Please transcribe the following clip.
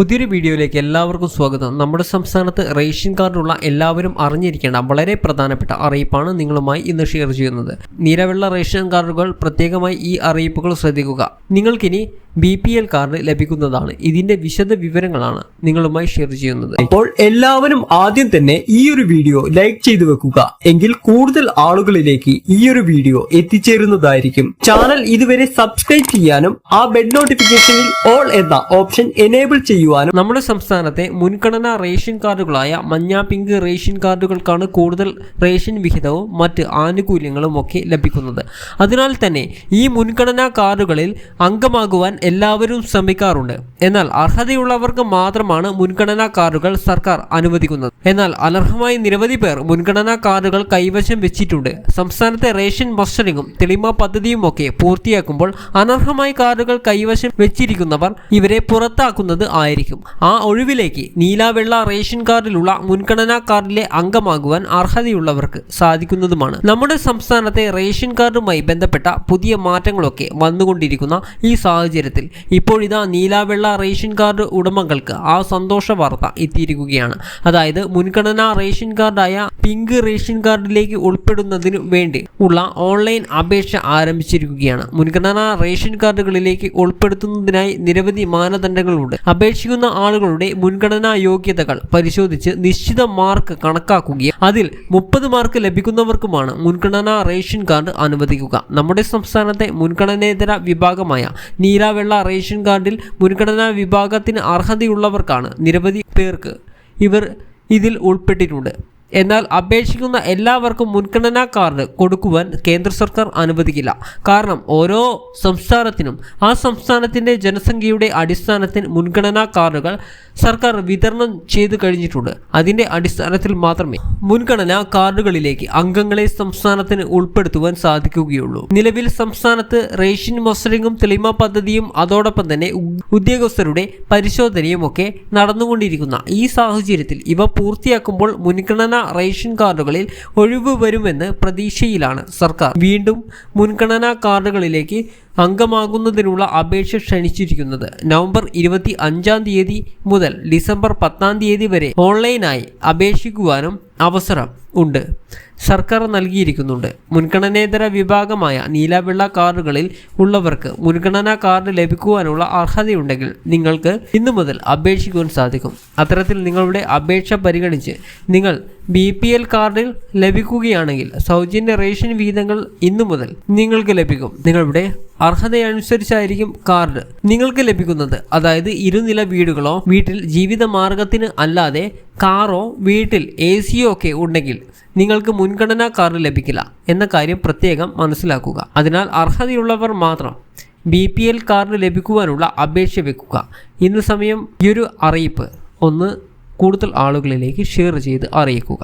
പുതിയൊരു വീഡിയോയിലേക്ക് എല്ലാവർക്കും സ്വാഗതം. നമ്മുടെ സംസ്ഥാനത്ത് റേഷൻ കാർഡുള്ള എല്ലാവരും അറിഞ്ഞിരിക്കേണ്ട വളരെ പ്രധാനപ്പെട്ട അറിയിപ്പാണ് നിങ്ങളുമായി ഇന്ന് ഷെയർ ചെയ്യുന്നത്. നിലവിലുള്ള റേഷൻ കാർഡുകൾ പ്രത്യേകമായി ഈ അറിയിപ്പുകൾ ശ്രദ്ധിക്കുക. നിങ്ങൾക്കിനി ബി പി എൽ കാർഡ് ലഭിക്കുന്നതാണ് ഇതിന്റെ വിശദ വിവരങ്ങളാണ് നിങ്ങളുമായി ഷെയർ ചെയ്യുന്നത്. അപ്പോൾ എല്ലാവരും ആദ്യം തന്നെ ഈ ഒരു വീഡിയോ ലൈക്ക് ചെയ്തു വെക്കുക. എങ്കിൽ കൂടുതൽ ആളുകളിലേക്ക് ഈ ഒരു വീഡിയോ എത്തിച്ചേരുന്നതായിരിക്കും. ചാനൽ ഇതുവരെ സബ്സ്ക്രൈബ് ചെയ്യാനും ആ ബെൽ നോട്ടിഫിക്കേഷനിൽ ഓൾ എന്ന ഓപ്ഷൻ എനേബിൾ ചെയ്യുവാനും നമ്മുടെ സംസ്ഥാനത്തെ മുൻഗണനാ റേഷൻ കാർഡുകളായ മഞ്ഞ പിങ്ക് റേഷൻ കാർഡുകൾക്കാണ് കൂടുതൽ റേഷൻ വിഹിതവും മറ്റ് ആനുകൂല്യങ്ങളും ഒക്കെ ലഭിക്കുന്നത്. അതിനാൽ തന്നെ ഈ മുൻഗണനാ കാർഡുകളിൽ അംഗമാകുവാൻ എല്ലാവരും ശ്രമിക്കാറുണ്ട്. എന്നാൽ അർഹതയുള്ളവർക്ക് മാത്രമാണ് മുൻഗണനാ കാർഡുകൾ സർക്കാർ അനുവദിക്കുന്നത്. എന്നാൽ അനർഹമായി നിരവധി പേർ മുൻഗണനാ കാർഡുകൾ കൈവശം വെച്ചിട്ടുണ്ട്. സംസ്ഥാനത്തെ റേഷൻ മസ്റ്ററിങ്ങും തെളിമ പദ്ധതിയും ഒക്കെ പൂർത്തിയാക്കുമ്പോൾ അനർഹമായി കാർഡുകൾ കൈവശം വെച്ചിരിക്കുന്നവർ ഇവരെ പുറത്താക്കുന്നത് ആയിരിക്കും. ആ ഒഴിവിലേക്ക് നീലാവെള്ള റേഷൻ കാർഡിലുള്ള മുൻഗണനാ കാർഡിലെ അംഗമാകുവാൻ അർഹതയുള്ളവർക്ക് സാധിക്കുന്നതുമാണ്. നമ്മുടെ സംസ്ഥാനത്തെ റേഷൻ കാർഡുമായി ബന്ധപ്പെട്ട പുതിയ മാറ്റങ്ങളൊക്കെ വന്നുകൊണ്ടിരിക്കുന്ന ഈ സാഹചര്യത്തിൽ ഇപ്പോഴിതാ നീലാവെള്ള റേഷൻ കാർഡ് ഉടമകൾക്ക് ആ സന്തോഷ വാർത്ത എത്തിയിരിക്കുകയാണ്. അതായത് മുൻഗണനാ റേഷൻ കാർഡായ പിങ്ക് റേഷൻ കാർഡിലേക്ക് ഉൾപ്പെടുന്നതിനു വേണ്ടി ഉള്ള ഓൺലൈൻ അപേക്ഷ ആരംഭിച്ചിരിക്കുകയാണ്. മുൻഗണനാ റേഷൻ കാർഡുകളിലേക്ക് ഉൾപ്പെടുത്തുന്നതിനായി നിരവധി മാനദണ്ഡങ്ങളുണ്ട്. അപേക്ഷിക്കുന്ന ആളുകളുടെ മുൻഗണനാ യോഗ്യതകൾ പരിശോധിച്ച് നിശ്ചിത മാർക്ക് കണക്കാക്കുകയും അതിൽ മുപ്പത് മാർക്ക് ലഭിക്കുന്നവർക്കുമാണ് മുൻഗണനാ റേഷൻ കാർഡ് അനുവദിക്കുക. നമ്മുടെ സംസ്ഥാനത്തെ മുൻഗണനേതര വിഭാഗമായ നീലാവെള്ള റേഷൻ കാർഡിൽ മുൻഗണനാ വിഭാഗത്തിന് അർഹതയുള്ളവർക്കാണ് നിരവധി പേർക്ക് ഇവർ ഇതിൽ ഉൾപ്പെട്ടിട്ടുണ്ട്. എന്നാൽ അപേക്ഷിക്കുന്ന എല്ലാവർക്കും മുൻഗണനാ കാർഡ് കൊടുക്കുവാൻ കേന്ദ്ര സർക്കാർ അനുവദിക്കില്ല. കാരണം ഓരോ സംസ്ഥാനത്തിനും ആ സംസ്ഥാനത്തിന്റെ ജനസംഖ്യയുടെ അടിസ്ഥാനത്തിൽ മുൻഗണനാ കാർഡുകൾ സർക്കാർ വിതരണം ചെയ്തു കഴിഞ്ഞിട്ടുണ്ട്. അതിന്റെ അടിസ്ഥാനത്തിൽ മാത്രമേ മുൻഗണനാ കാർഡുകളിലേക്ക് അംഗങ്ങളെ സംസ്ഥാനത്തിന് ഉൾപ്പെടുത്തുവാൻ സാധിക്കുകയുള്ളൂ. നിലവിൽ സംസ്ഥാനത്ത് റേഷൻ മസ്റ്ററിംഗും തെളിമ പദ്ധതിയും അതോടൊപ്പം തന്നെ ഉദ്യോഗസ്ഥരുടെ പരിശോധനയും ഒക്കെ നടന്നുകൊണ്ടിരിക്കുന്ന ഈ സാഹചര്യത്തിൽ ഇവ പൂർത്തിയാക്കുമ്പോൾ മുൻഗണനാ റേഷൻ കാർഡുകളിൽ ഒഴിവ് വരുമെന്ന് പ്രതീക്ഷയിലാണ് സർക്കാർ. വീണ്ടും മുൻഗണനാ കാർഡുകളിലേക്ക് അംഗമാകുന്നതിനുള്ള അപേക്ഷ ക്ഷണിച്ചിരിക്കുന്നത് നവംബർ ഇരുപത്തി അഞ്ചാം തീയതി മുതൽ ഡിസംബർ പത്താം തീയതി വരെ ഓൺലൈനായി അപേക്ഷിക്കുവാനും അവസരം ഉണ്ട്. സർക്കാർ നൽകിയിരിക്കുന്നുണ്ട്. മുൻഗണനേതര വിഭാഗമായ നീലവെള്ള കാർഡുകളിൽ ഉള്ളവർക്ക് മുൻഗണനാ കാർഡ് ലഭിക്കുവാനുള്ള അർഹതയുണ്ടെങ്കിൽ നിങ്ങൾക്ക് ഇന്നു മുതൽ അപേക്ഷിക്കുവാൻ സാധിക്കും. അത്തരത്തിൽ നിങ്ങളുടെ അപേക്ഷ പരിഗണിച്ച് നിങ്ങൾ ബി പി എൽ കാർഡിൽ ലഭിക്കുകയാണെങ്കിൽ സൗജന്യ റേഷൻ വീതങ്ങൾ ഇന്നു മുതൽ നിങ്ങൾക്ക് ലഭിക്കും. നിങ്ങളുടെ അർഹതയനുസരിച്ചായിരിക്കും കാർഡ് നിങ്ങൾക്ക് ലഭിക്കുന്നത്. അതായത് ഇരുനില വീടുകളോ വീട്ടിൽ ജീവിത മാർഗത്തിന് അല്ലാതെ കാറോ വീട്ടിൽ എ സിയോ ഒക്കെ ഉണ്ടെങ്കിൽ നിങ്ങൾക്ക് മുൻഗണനാ കാർഡ് ലഭിക്കില്ല എന്ന കാര്യം പ്രത്യേകം മനസ്സിലാക്കുക. അതിനാൽ അർഹതയുള്ളവർ മാത്രം ബി പി എൽ കാർഡ് ലഭിക്കുവാനുള്ള അപേക്ഷ വെക്കുക. ഇന്ന് സമയം ഈ ഒരു അറിയിപ്പ്. ഒന്ന് കൂടുതൽ ആളുകളിലേക്ക് ഷെയർ ചെയ്ത് അറിയിക്കുക.